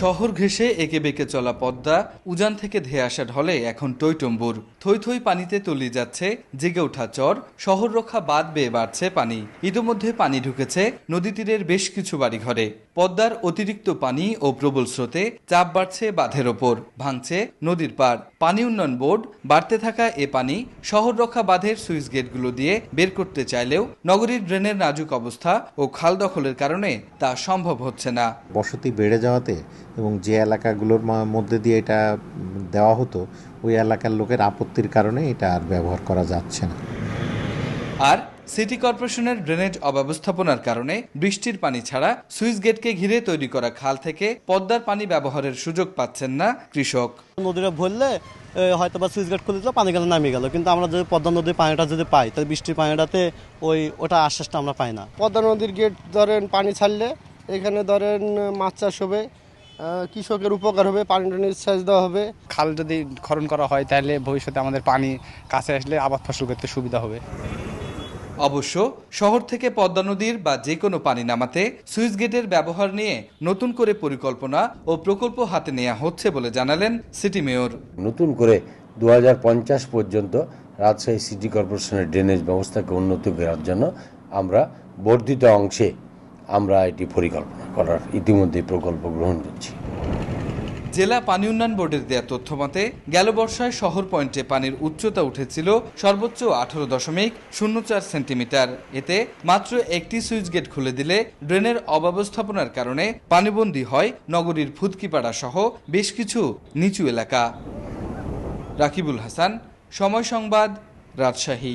শহর ঘেঁষে একে বেঁকে চলা পদ্মা উজান থেকে ধেয়ে আসা ঢলে এখন টইটম্বুর। থই থই পানিতে তলিয়ে যাচ্ছে, জেগে ওঠা চর, শহর রক্ষা বাদ বেয়ে বাড়ছে পানি। ইতোমধ্যে পানি ঢুকেছে নদী তীরের বেশ কিছু বাড়িঘরে। পদ্মার অতিরিক্ত পানি ও প্রবল স্রোতে চাপ বাড়ছে বাঁধের ওপর, ভাঙছে নদীর পার পানি উন্নয়ন বোর্ড বাড়তে থাকা এ পানি শহর রক্ষা বাঁধের সুইচ গেটগুলো দিয়ে বের করতে চাইলেও নগরীর ড্রেনের নাজুক অবস্থা ও খাল দখলের কারণে তা সম্ভব হচ্ছে না। বসতি বেড়ে যাওয়াতে এবং যে এলাকাগুলোর মধ্যে দিয়ে এটা দেওয়া হতো ওই এলাকার লোকের আপত্তির কারণে এটা আর ব্যবহার করা যাচ্ছে না। আর সিটি কর্পোরেশনের ড্রেনেজ অব্যবস্থাপনার কারণে বৃষ্টির পানি ছাড়া সুইচ গেটকে ঘিরে তৈরি করা খাল থেকে পদ্মার পানি ব্যবহারের সুযোগ পাচ্ছেন না কৃষক। নদীটা ভরলে হয়তো বা সুইচ গেট খুলে দিল পানি গেলে নামিয়ে গেল। কিন্তু আমরা যদি পদ্মা নদীর পানিটা যদি পাই তাহলে বৃষ্টির পানিটাতে ওই ওটা আশ্বাসটা আমরা পাই না। পদ্মা নদীর গেট ধরেন পানি ছাড়লে এখানে ধরেন মাছ চাষ হবে কৃষকের উপকার হবে পানি টানির সেচ দেওয়া হবে। খাল যদি খনন করা হয় তাহলে ভবিষ্যতে আমাদের পানি কাছে আসলে আবাদ ফসল করতে সুবিধা হবে। অবশ্য শহর থেকে পদ্মা নদীর বা যে কোনো পানি নামাতে সুইচ গেটের ব্যবহার নিয়ে নতুন করে পরিকল্পনা ও প্রকল্প হাতে নেওয়া হচ্ছে বলে জানালেন সিটি মেয়র। নতুন করে দু হাজার পঞ্চাশ পর্যন্ত রাজশাহী সিটি কর্পোরেশনের ড্রেনেজ ব্যবস্থাকে উন্নতি করার জন্য আমরা বর্ধিত অংশে আমরা এটি পরিকল্পনা করার ইতিমধ্যে প্রকল্প গ্রহণ করছি। জেলা পানি উন্নয়ন বোর্ডের দেয়া তথ্য মতে, গেল বর্ষায় শহর পয়েন্টে পানির উচ্চতা উঠেছিল সর্বোচ্চ আঠারো দশমিক শূন্য চার সেন্টিমিটার। এতে মাত্র একটি সুইচ গেট খুলে দিলে ড্রেনের অব্যবস্থাপনার কারণে পানিবন্দী হয় নগরীর ফুদকিপাড়া সহ বেশ কিছু নিচু এলাকা। রাকিবুল হাসান, সময় সংবাদ, রাজশাহী।